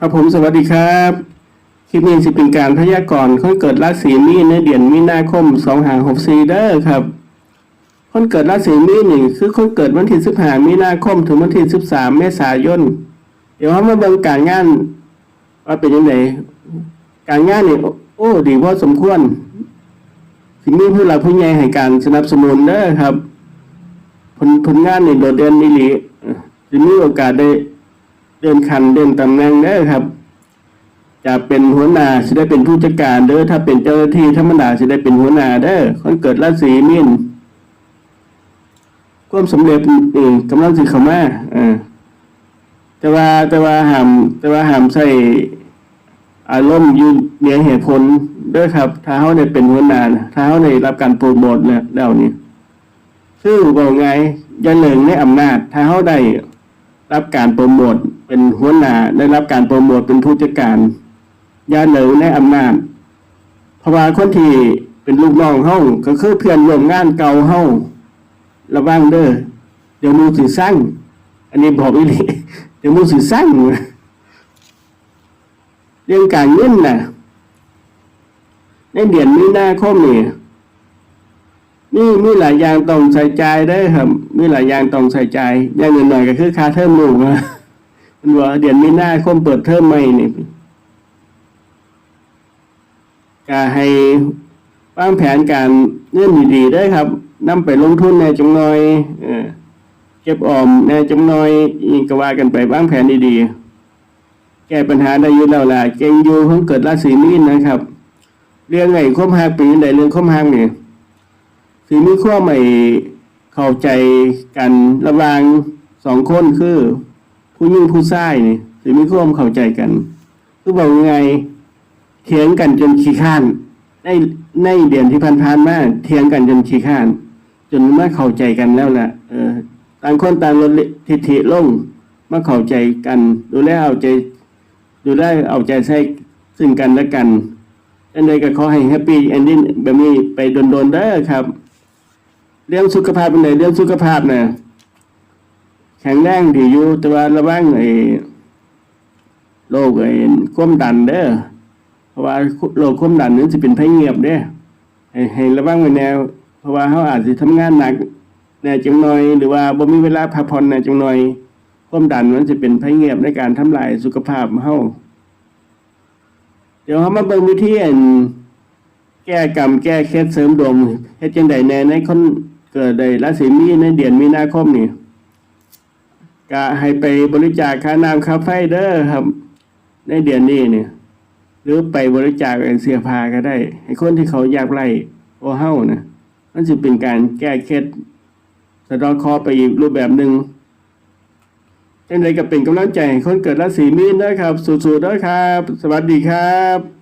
ครับผมสวัสดีครับ คลิปนี้สิเป็นการพยากรณ์คนเกิดราศีมีนในเดือนมีนาคม2หา64เด้อครับ คนเกิดราศีมีนนี่คือคนเกิดวันที่15มีนาคมถึงวันที่13เมษายน เดี๋ยวเรามาเบิ่งการงานว่าเป็นยังไงการงานนี่โอ้ดีพอสมควรสิมีผู้หลักผู้ใหญ่ให้การสนับสนุนเด้อครับ ผลผลงานนี่โดดเด่นอีหลีเอ่อสิมีโอกาสได้ เดินคันเดินตำแหน่งเด้อครับ จะเป็นหัวหน้าจะได้เป็นผู้จัดการเด้อถ้าเป็นเจ้าหน้าที่ธรรมดาจะได้เป็นหัวหน้าเด้อคนเกิดราศีมีนความสำเร็จนี่กำลังสิเข้ามาเออแต่ว่าแต่ว่าห้ามแต่ว่าห้ามใส่อารมณ์ยู่เหนือเหตุผลด้อครับถ้าเขาได้เป็นหัวหน้าถ้าเขาได้รับการโปรโมทแล้วแล้วนี่คือบอกไงย่าเหลิงในอำนาจ ถ้าเขาได้รับการโปรโมท เป็นหัวหน้าได้รับการโปรโมทเป็นผู้จัดการอยาเหลวในอำนาจเพราะว่าคนที่เป็นลูกน้องเฮาก็คือเพื่อนร่วมงานเก่าเฮาระวังเด้อเดี๋ยวมูสิสร้างอันนี้บอกอีหลีเดี๋ยวมูสิสร้างเรื่องการเงินน่ะ ในเดือนมีนาคมนี่มีมีหลายอย่างต้องใส่ใจได้ครับ มีหลายอย่างต้องใส่ใจอย่างเหน่อยก็คือค่าเทอมลูกนะ มันว่าเดือนมีนาคมเปิดเทอมใหม่นี่ก็ให้วางแผนการเงื่อนดีๆได้ครับนำไปลงทุนในจำนอยเออเก็บออมในจำนอยอีกก็ว่ากันไปวางแผนดีๆแก้ปัญหาได้ยู่แล้วล่ะเก่งอยู่เพิ่งเกิดราศีมีนนะครับ เรื่องไงข้อมหักปีใดเรื่องข้อมหักนี่สีมีข้อใหม่เข้าใจกันระหว่างสองคนคือ ผู้ยิ่งผู้ชายนี่สีมีข้อมเข้าใจกัน คือบอกยังไงเถียงกันจนขี้ข้านในในเดือนที่ผ่านๆมาเถียงกันจนขี้ข้าน จนมาเข้าใจกันแล้วล่ะเออต่างคนต่างลดทิฐิลงมาเข้าใจกัน ดูแลเอาใจ ดูแลเอาใจใส่ซึ่งกันและกันอันใดก็ขอให้แฮปปี้แอนดิ้แบบนี้ไปโดนๆเด้ครับ เรื่องสุขภาพเป็นไงเรื่องสุขภาพนี่ย แข็งแรงดีอยู่แต่ว่าระวังไอ้โรคไอ้ความดันเด้อเพราะว่าโรคความดันนี่จะเป็นภัยเงียบเด้อให้ระวังไว้แนว เพราะว่าเขาอาจจะทำงานหนักแน่จังหน่อย หรือว่าบ่มีเวลาพักผ่อนแน่จังหน่อย ความดันมันจะเป็นภัยเงียบในการทำลายสุขภาพเฮาเดี๋ยวเรามาเบิ่งวิธีแก้กรรมแก้เคล็ดเสริมดวงเฮ็ดจังใดแน่ในคนเกิดได้ราศีมีในเดือนมีนาคมนี่ ก็ให้ไปบริจาคค่าน้ำค่าไฟเด้อครับ ในเดือนนี้เนี่ย หรือไปบริจาคเสื้อผ้าก็ได้ ให้คนที่เขาอยากไล่โอเฮานะมันจะเป็นการแก้เคล็ดสะดอกคอไปอีกรูปแบบหนึ่งจังใดก็เป็นกำลังใจให้คนเกิดราศีมีนเด้อครับ สู้ๆเด้อครับ สวัสดีครับ